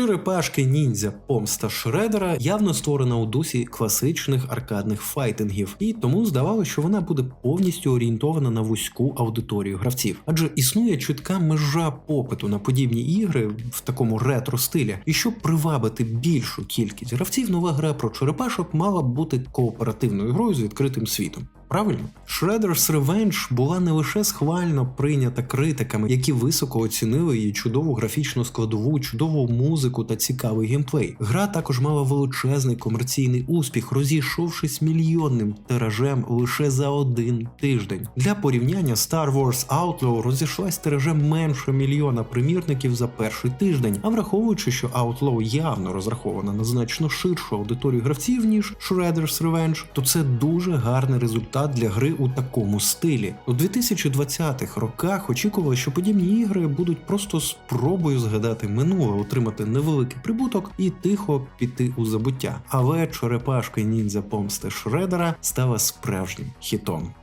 Черепашки ніндзя помста Шредера явно створена у дусі класичних аркадних файтингів, і тому здавалося, що вона буде повністю орієнтована на вузьку аудиторію гравців. Адже існує чітка межа попиту на подібні ігри в такому ретро стилі. І щоб привабити більшу кількість гравців, нова гра про черепашок мала бути кооперативною грою з відкритим світом. Правильно, Shredder's Revenge була не лише схвально прийнята критиками, які високо оцінили її чудову графічну складову, чудову музику та цікавий геймплей. Гра також мала величезний комерційний успіх, розійшовшись мільйонним тиражем лише за один тиждень. Для порівняння Star Wars Outlaw розійшлась тиражем менше мільйона примірників за перший тиждень. А враховуючи, що Outlaw явно розрахована на значно ширшу аудиторію гравців ніж Shredder's Revenge, то це дуже гарний результат для гри у такому стилі. У 2020-х роках очікували, що подібні ігри будуть просто спробою згадати минуле, отримати невеликий прибуток і тихо піти у забуття. Але черепашка ніндзя помсти Шредера стала справжнім хітом.